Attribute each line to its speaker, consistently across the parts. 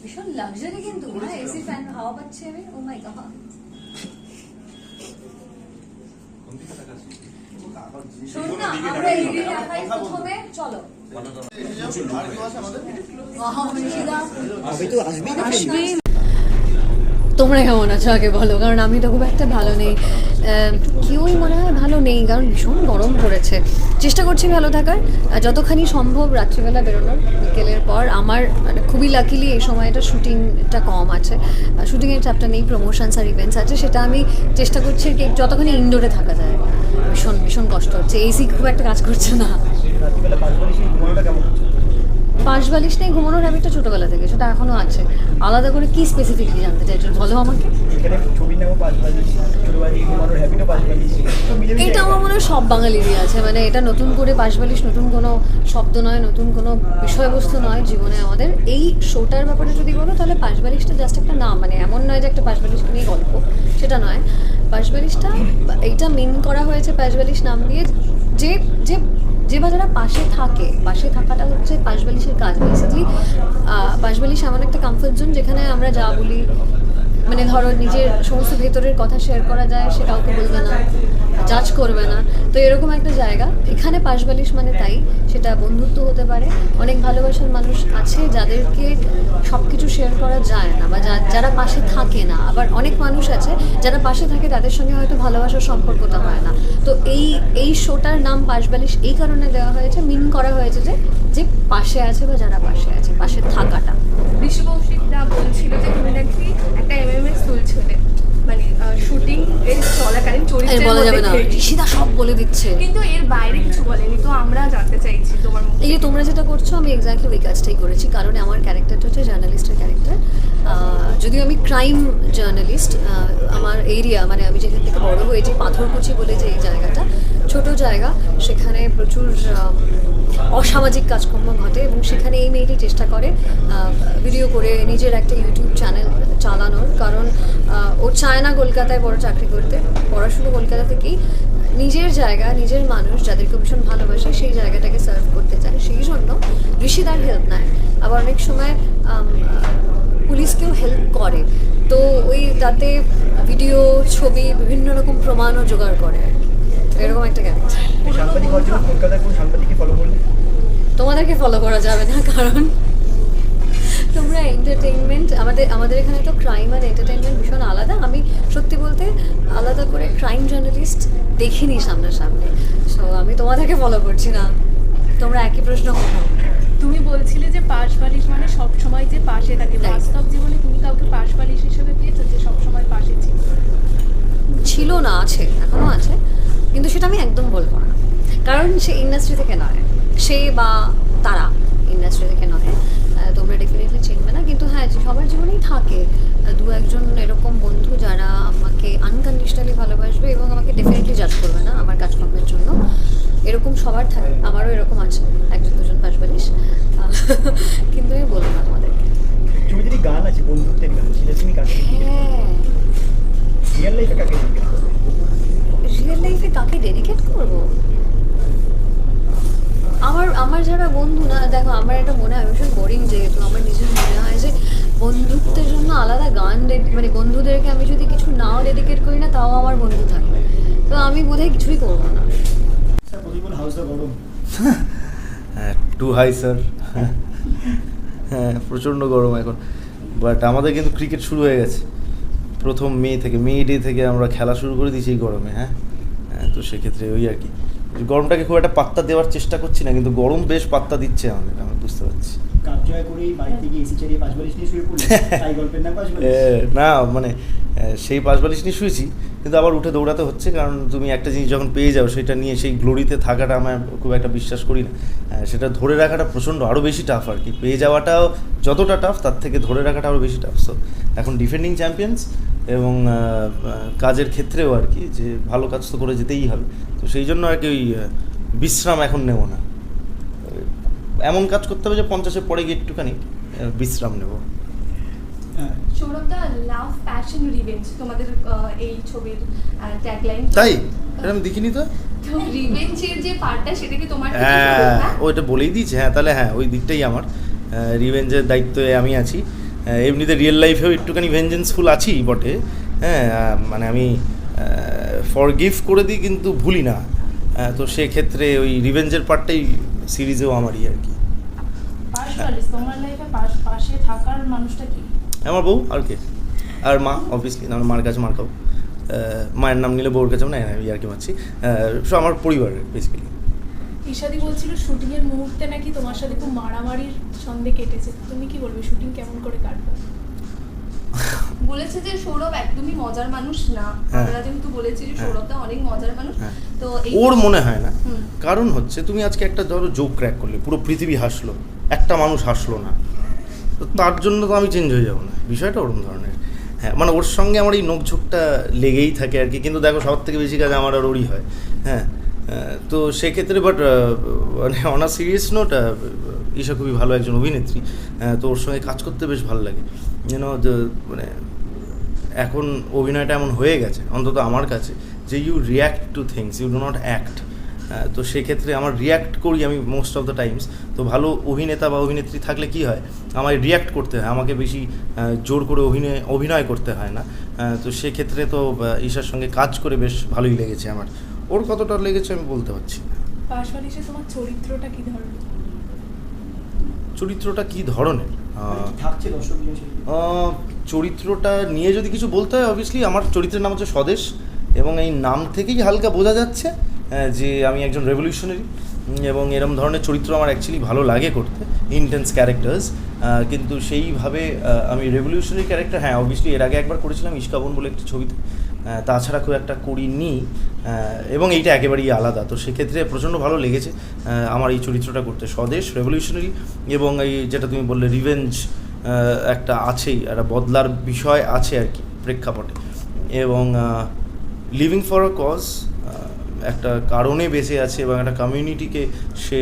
Speaker 1: ভীষণ লাক্সারি কিন্তু না এসি ফ্যান হাওয়া পাচ্ছি আমি ও মাই গড শোন না আমরা এগিয়ে দেখাই প্রথমে চলো। আহা, ঋষিদা। তোমরা কেমন আছো আগে বলো, কারণ আমি তো খুব একটা ভালো নেই। কেউই মনে হয় ভালো নেই, কারণ ভীষণ গরম পড়েছে। চেষ্টা করছি ভালো থাকার যতখানি সম্ভব রাত্রিবেলা বেরোনোর, বিকেলের পর। আমার মানে খুবই লাকিলি এই সময়টা শুটিংটা কম আছে। শুটিংয়ের চাপটা নেই প্রমোশনস আর ইভেন্টস আছে, সেটা আমি চেষ্টা করছি কি, যতখানি ইনডোরে থাকা যায়। ভীষণ ভীষণ কষ্ট হচ্ছে। এসি খুব একটা কাজ করছে না।
Speaker 2: পাঁচ বালিশ নিয়ে
Speaker 1: বালিশ ঘুমানোর হ্যাবিটটা ছোটোবেলা থেকে সেটা এখনও আছে। আলাদা করে কি স্পেসিফিকলি জানতে চাইছো বলো আমাকে।
Speaker 2: বালিশ বালিশ বালিশ
Speaker 1: এটা আমার মনে হয় সব বাঙালিরই আছে মানে এটা নতুন করে পাশবালিশ নতুন কোনো শব্দ নয় নতুন কোনো বিষয়বস্তু নয় জীবনে আমাদের। এই শোটার ব্যাপারে যদি বলো তাহলে পাশবালিশটা জাস্ট একটা নাম মানে এমন নয় যে একটা পাশবালিশ নিয়ে গল্প সেটা নয়। পাশবালিশটা এইটা মিন করা হয়েছে পাশবালিশ নাম দিয়ে যে যে যে বা যারা পাশে থাকে, পাশে থাকাটা হচ্ছে পাশবালিশের কাজ বেসিকলি পাশবালিশ এমন একটা কমফোর্ট জোন যেখানে আমরা যা বলি মানে ধরো নিজের সমস্ত ভেতরের কথা শেয়ার করা যায়, সে কাউকে বলবে না জাজ করবে না। তো এরকম একটা জায়গা। এখানে পাশবালিশ মানে তাই, সেটা বন্ধুত্ব হতে পারে। অনেক ভালোবাসার মানুষ আছে যাদেরকে সব কিছু শেয়ার করা যায় না বা যারা পাশে থাকে না। আবার অনেক মানুষ আছে যারা পাশে থাকে, তাদের সঙ্গে হয়তো ভালোবাসার সম্পর্কটা হয় না। তো এই এই শোটার নাম পাশবালিশ এই কারণে দেওয়া হয়েছে মিন করা হয়েছে যে যে পাশে আছে বা যারা পাশে আছে, পাশে থাকাটা।
Speaker 3: ঋষি কৌশিকরা বলছিল যে তুমি নাকি একটা এমএমএস তুলছিলে মানে শুটিং এর চলাকালীন চরিত্রের
Speaker 1: বলা যাবে না। ঋষিদা সব বলে দিচ্ছে।
Speaker 3: কিন্তু এর বাইরে কিছু বলেনি তো আমরা জানতে চাইছি তোমার মুখে।
Speaker 1: এই যে তোমরা যেটা করছ আমি এক্স্যাক্টলি ওই কাজটাই করেছি। কারণ আমার ক্যারেক্টারটা হচ্ছে জার্নালিস্টের ক্যারেক্টার যদিও আমি ক্রাইম জার্নালিস্ট আমার এরিয়া মানে আমি যেখান থেকে বড় হয়েছি পাথরকুচি বলে যে এই জায়গাটা ছোট জায়গা, সেখানে প্রচুর অসামাজিক কাজকর্ম ঘটে এবং সেখানে এই মেয়েটি চেষ্টা করে ভিডিও করে নিজের একটা ইউটিউব চ্যানেল চালানোর। কারণ ও চায় না কলকাতায় বড় চাকরি করতে। পড়াশুনো কলকাতা থেকেই নিজের জায়গা, নিজের মানুষ যাদেরকে ভীষণ ভালোবাসে, সেই জায়গাটাকে সার্ভ করতে চায়। সেই জন্য ঋষিদার হেল্প নেয়। আবার অনেক সময় পুলিশকেও হেল্প করে। তো ওই তাতে ভিডিও ছবি, বিভিন্ন রকম প্রমাণও জোগাড় করে। এরকম একটা ক্যারেক্টার
Speaker 2: সাংবাদিক হওয়ার জন্য কলকাতার কোন সাংবাদিককে ফলো করলে?
Speaker 1: তোমাদেরকে ফলো করা যাবে না কারণ তোমরা এন্টারটেইনমেন্ট আমাদের আমাদের এখানে তো ক্রাইম আর এন্টারটেইনমেন্ট ভীষণ আলাদা। আমি সত্যি বলতে আলাদা করে ক্রাইম জার্নালিস্ট দেখিনি সামনাসামনি। সো আমি তোমাদেরকে ফলো করছি না। তোমরা একই প্রশ্ন করো।
Speaker 3: তুমি বলছিলে যে পাশ বালিশ মানে সব সময় যে পাশে থাকে। বাস্তব জীবনে তুমি কাউকে পাশ বালিশ হিসেবে পেয়েছ যে সব সময় পাশে ছিল?
Speaker 1: ছিল না আছে। সেটা আমি একদম বলব না। কারণ সে ইন্ডাস্ট্রি থেকে নয়। সে বা তারা ইন্ডাস্ট্রি থেকে নয়। তোমরা ডেফিনেটলি চিনবে না। কিন্তু হ্যাঁ সবার জীবনেই থাকে। দু একজন এরকম বন্ধু যারা আমাকে আনকন্ডিশনালি ভালোবাসবে এবং আমাকে ডেফিনেটলি জাজ করবে না আমার কাজকর্মের জন্য। এরকম সবার থাকে। আমারও এরকম আছে। একজন দুজন পাশবালিশ। আহ, কিন্তু আমি বলব না তোমাদেরকে।
Speaker 2: গান আছে বন্ধুত্বের গান সেটা তুমি কাকে
Speaker 1: হ্যাঁ।
Speaker 2: রিয়েল লাইফে কাকে dedicate করবে?
Speaker 1: রিয়েল লাইফে কাকে ডেডিকেট করব? আমার আমার যারা বন্ধু না দেখো আমার এটা মনে হয় ভীষণ বোরিং যেহেতু আমার নিজের মনে হয় যে বন্ধুত্বের জন্য আলাদা গান মানে বন্ধুদেরকে আমি যদি কিছু নাও ডেডিকেট করি না তাও আমার বন্ধু থাকবে। তো আমি বোধহয় কিছুই করব না।
Speaker 4: হ্যাঁ টু হাই স্যার হ্যাঁ প্রচণ্ড গরম এখন। বাট আমাদের কিন্তু ক্রিকেট শুরু হয়ে গেছে। প্রথম মে থেকে মে ডে থেকে আমরা খেলা শুরু করে দিয়েছি এই গরমে হ্যাঁ? হ্যাঁ তো সেক্ষেত্রে ওই আর কি। গরমটাকে খুব একটা পাত্তা দেওয়ার চেষ্টা করছি না কিন্তু গরম বেশ পাত্তা দিচ্ছে আমাদের আমি বুঝতে পারছি। না মানে সেই পাঁচ বালিশ নিয়ে শুয়েছি কিন্তু আবার উঠে দৌড়াতে হচ্ছে কারণ তুমি একটা জিনিস যখন পেয়ে যাও সেটা নিয়ে সেই গ্লোরিতে থাকাটা আমার খুব একটা বিশ্বাস করি না। সেটা ধরে রাখাটা প্রচণ্ড আরও বেশি টাফ আর কি। পেয়ে যাওয়াটাও যতটা টাফ তার থেকে ধরে রাখাটা আরও বেশি টাফ সো এখন ডিফেন্ডিং চ্যাম্পিয়ন্স এবং কাজের ক্ষেত্রেও আর কি যে ভালো কাজ তো করে যেতেই হবে। তো সেই জন্য আর কি ওই বিশ্রাম এখন নেব না। এমন কাজ করতে হবে যে পঞ্চাশের পরে গিয়ে একটুখানি বিশ্রাম নেব।
Speaker 2: হ্যাঁ।
Speaker 4: তাই? আমি দেখিনি তো?
Speaker 3: তো রিভেঞ্জের যে পার্টটা সেটা কি তোমার থেকে
Speaker 4: হ্যাঁ? ওইটা বলেই দিয়েছে। হ্যাঁ তাহলে হ্যাঁ ওই দিকটাই আমার। রিভেঞ্জের দায়িত্বে আমি আছি। এমনিতে রিয়েল লাইফেও একটুখানি ভেঞ্জেন্সফুল আছি বটে। হ্যাঁ মানে আমি ফরগিভ করে দিই কিন্তু ভুলি না। তো সেক্ষেত্রে ওই রিভেঞ্জের পার্টটাই সিরিজেও আমারই আর কি। আমার বউ আর কে? আর মা অবভিয়াসলি আমার মার কাছে মার খাও মায়ের নাম নিলে বউর কাছেও নাই আর কি মারছি। সো আমার পরিবার বেসিক্যালি
Speaker 5: ঈশাদি বলছিল শুটিং এর মুহূর্তে নাকি তোমার সাথে খুব মারামারির ছন্দে কেটেছে। তুমি কি বলবে? শুটিং কেমন করে কাটবে
Speaker 3: বলেছে যে সৌরভ একদমই মজার মানুষ না।
Speaker 4: হ্যাঁ।
Speaker 3: আমরা যেহেতু বলেছি যে
Speaker 4: হ্যাঁ।
Speaker 3: সৌরভটা অনেক মজার মানুষ
Speaker 4: হ্যাঁ।
Speaker 3: তো
Speaker 4: ওর মনে হয় না। কারণ হচ্ছে তুমি আজকে একটা ধরো জোক ক্র্যাক করলে পুরো পৃথিবী হাসলো একটা মানুষ হাসলো না। তো তার জন্য তো আমি চেঞ্জ হয়ে যাব না। বিষয়টা ওরকম ধরনের। হ্যাঁ মানে ওর সঙ্গে আমার এই নোকঝোঁকটা লেগেই থাকে আর কি। কিন্তু দেখো সবার থেকে বেশি কাজ আমার আর ওরই হয়। হ্যাঁ তো সেক্ষেত্রে বাট মানে অন সিরিয়াস নোট ঈশা খুবই ভালো একজন অভিনেত্রী তো ওর সঙ্গে কাজ করতে বেশ ভালো লাগে। যেন মানে এখন অভিনয়টা এমন হয়ে গেছে, অন্তত আমার কাছে, যে you react to things you do not act তো সেক্ষেত্রে আমার রিয়্যাক্ট করি আমি মোস্ট অফ দ্য টাইমস তো ভালো অভিনেতা বা অভিনেত্রী থাকলে কি হয়? আমায় রিয়্যাক্ট করতে হয়, আমাকে বেশি জোর করে অভিনয় অভিনয় করতে হয় না। তো সেক্ষেত্রে তো ঈশার সঙ্গে কাজ করে বেশ ভালোই লেগেছে আমার। ওর কতটা লেগেছে আমি বলতে পারছি না।
Speaker 5: পাশাপাশি তোমার চরিত্রটা কি ধরনের?
Speaker 4: চরিত্রটা কী ধরনের? আহ, চরিত্রটা নিয়ে যদি কিছু বলতে হয় অবভিয়াসলি আমার চরিত্রের নাম হচ্ছে স্বদেশ এবং এই নাম থেকেই হালকা বোঝা যাচ্ছে যে আমি একজন রেভলিউশনারি এবং এরম ধরনের চরিত্র আমার অ্যাকচুয়ালি ভালো লাগে করতে ইন্টেন্স ক্যারেক্টার্স কিন্তু সেইভাবে আমি রেভলিউশনারি ক্যারেক্টার হ্যাঁ অবভিয়াসলি এর আগে একবার করেছিলাম ইস্কাবন বলে একটি ছবিতে তাছাড়া খুব একটা করিনি এবং এইটা একেবারেই আলাদা। তো সেক্ষেত্রে প্রচণ্ড ভালো লেগেছে আমার এই চরিত্রটা করতে। স্বদেশ রেভলিউশনারি এবং এই যেটা তুমি বললে রিভেঞ্জ একটা আছেই, একটা বদলার বিষয় আছে আর কি, প্রেক্ষাপটে। এবং লিভিং ফর আ কজ একটা কারণে বেঁচে আছে, এবং একটা কমিউনিটিকে সে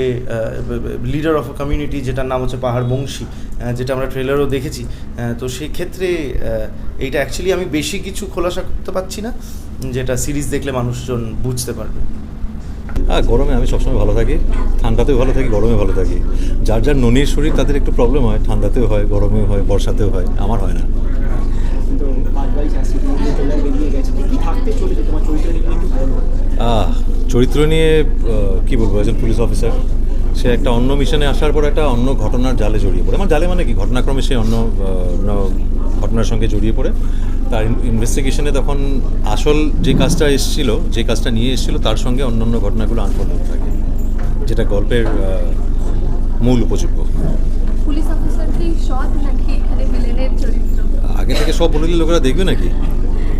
Speaker 4: লিডার অফ আ কমিউনিটি যেটার নাম হচ্ছে পাহাড় বংশী যেটা আমরা ট্রেলারও দেখেছি তো সেক্ষেত্রে এইটা অ্যাকচুয়ালি আমি বেশি কিছু খোলাসা করতে পারছি না, যেটা সিরিজ দেখলে মানুষজন বুঝতে পারবে।
Speaker 6: হ্যাঁ গরমে আমি সবসময় ভালো থাকি, ঠান্ডাতেও ভালো থাকি, গরমে ভালো থাকি। যার যার ননির শরীর, তাদের একটু প্রবলেম হয়, ঠান্ডাতেও হয়, গরমেও হয়, বর্ষাতেও হয়, আমার হয় না।
Speaker 2: চরিত্র নিয়ে
Speaker 6: কি বলব, একজন পুলিশ অফিসার সে একটা অন্য মিশনে আসার পর একটা অন্য ঘটনার জালে জড়িয়ে পড়ে। আমার জালে মানে কি? ঘটনাক্রমে সে অন্য ঘটনার সঙ্গে জড়িয়ে পড়ে। তার ইনভেস্টিগেশনে তখন আসল যে কাজটা এসেছিল যে কাজটা নিয়ে এসেছিল তার সঙ্গে অন্যান্য ঘটনাগুলো আনফোল্ড হতে থাকে। যেটা গল্পের মূল উপযোগ্য। আগে থেকে সব বলে দিলে লোকেরা দেখবে নাকি?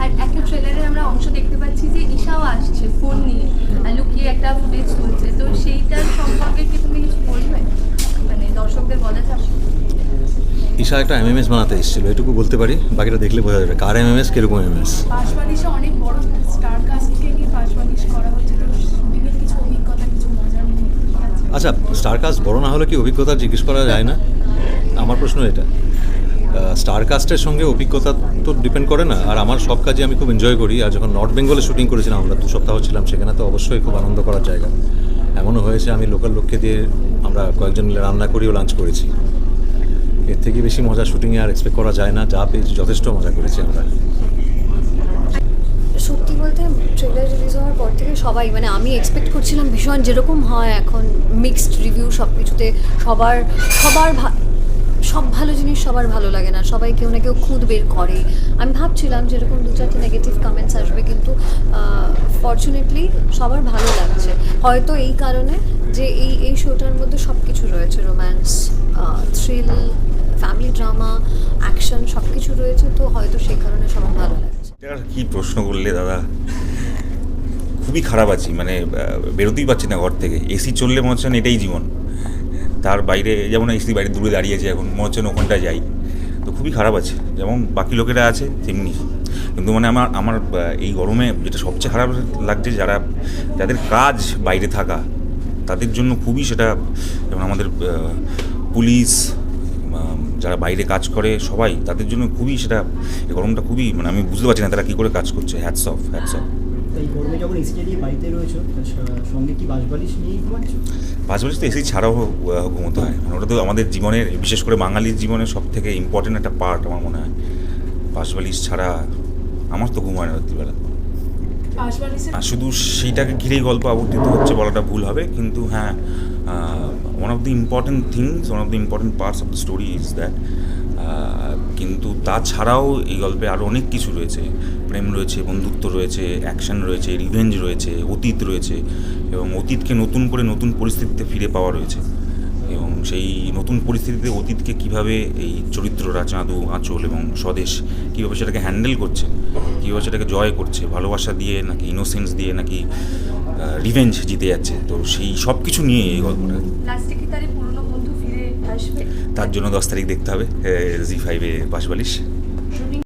Speaker 3: আর একটা ট্রেলারে আমরা অংশ দেখতে পাচ্ছি যে ঈশাও আসছে ফোন নিয়ে লুকিয়ে একটা ফুটেজ তুলছে। তো সেইটার সম্পর্কে কি তুমি কিছু বলবে মানে দর্শকদের বলা যাবে
Speaker 6: ঈশা একটা এমএমএস বানাতে এসেছিল এটুকু বলতে পারি বাকিটা দেখলে বোঝা যাবে। কার এমএমএস কীরকম এমএমএস
Speaker 5: পাশবালিশে অনেক বড় স্টার কাস্টকে নিয়ে পাশবালিশ করা হচ্ছে তো শুটিংয়ের কিছু অভিজ্ঞতা কিছু মজার মুহূর্ত কি আছে?
Speaker 6: আচ্ছা বড় না হলে কি অভিজ্ঞতা জিজ্ঞেস করা যায় না? আমার প্রশ্ন এটা। স্টার কাস্টের সঙ্গে অভিজ্ঞতা তো ডিপেন্ড করে না আর আমার সব কাজে আমি খুব এনজয় করি আর যখন নর্থ বেঙ্গলে শুটিং করেছিলাম আমরা দু সপ্তাহ ছিলাম সেখানে তো অবশ্যই খুব আনন্দ করার জায়গা। এমনও হয়েছে আমি লোকাল লোককে দিয়ে আমরা কয়েকজন মিলে রান্না করিও লাঞ্চ করেছি। এর থেকে বেশি মজা শুটিংয়ে আর এক্সপেক্ট করা যায় না। যা পেয়েছি, যথেষ্ট মজা করেছি আমরা।
Speaker 1: সত্যি বলতে ট্রেলার রিলিজ হওয়ার পর থেকে সবাই মানে আমি এক্সপেক্ট করছিলাম ভীষণ যেরকম হয় এখন মিক্সড রিভিউ সব কিছুতে সবার সবার সব ভালো জিনিস সবার ভালো লাগে না। সবাই কেউ না কেউ খুঁত বের করে আমি ভাবছিলাম যেরকম দু চারটে নেগেটিভ কমেন্টস আসবে, কিন্তু ফর্চুনেটলি সবার ভালো লাগছে। হয়তো এই কারণে যে এই এই শোটার মধ্যে সব কিছু রয়েছে romance thrill family drama action সব কিছু রয়েছে, তো হয়তো সেই কারণে সবার ভালো লাগছে।
Speaker 7: কি প্রশ্ন করলে, দাদা? খুবই খারাপ আছি মানে বেরোতেই পারছি না ঘর থেকে। এসি চললে মনে হচ্ছে এটাই জীবন। তার বাইরে, যেমন এসি বাইরে দূরে দাঁড়িয়েছে এখন মনে হচ্ছে ওখানটায় যাই। তো খুবই খারাপ আছে। যেমন বাকি লোকেরা আছে, তেমনি। কিন্তু মানে আমার আমার এই গরমে যেটা সবচেয়ে খারাপ লাগছে, যারা, যাদের কাজ বাইরে থাকা, তাদের জন্য খুবই সেটা, যেমন আমাদের পুলিশ যারা বাইরে কাজ করে সবাই তাদের জন্য খুবই সেটা এই গরমটা খুবই মানে আমি বুঝতে পারছি না তারা কী করে কাজ করছে। হ্যাটস অফ হ্যাটস অফ
Speaker 2: বাসবালিশ
Speaker 7: তো এসি ছাড়াও ঘুমোতে হয়। মানে ওটা তো আমাদের জীবনের বিশেষ করে বাঙালির জীবনের সব থেকে ইম্পর্টেন্ট একটা পার্ট আমার মনে হয়। পাঁচবালিশ ছাড়া আমার তো ঘুম হয় না রাত্রিবেলা। আর শুধু সেইটাকে ঘিরেই গল্প আবর্তিত হচ্ছে বলাটা ভুল হবে কিন্তু হ্যাঁ one of the important things one of the important parts of the story is that কিন্তু তাছাড়াও এই গল্পে আরও অনেক কিছু রয়েছে। প্রেম রয়েছে, বন্ধুত্ব রয়েছে অ্যাকশন রয়েছে রিভেঞ্জ রয়েছে, অতীত রয়েছে এবং অতীতকে নতুন করে নতুন পরিস্থিতিতে ফিরে পাওয়া রয়েছে। এবং সেই নতুন পরিস্থিতিতে অতীতকে কীভাবে এই চরিত্ররা চাঁদু আঁচল এবং স্বদেশ কীভাবে সেটাকে হ্যান্ডেল করছে, কীভাবে সেটাকে জয় করছে, ভালোবাসা দিয়ে নাকি ইনোসেন্স দিয়ে নাকি রিভেঞ্জ জিতে যাচ্ছে। তো সেই সব কিছু নিয়ে এই গল্পটা। তার জন্য দশ তারিখ দেখতে হবে জি ফাইভে পাশবালিশ।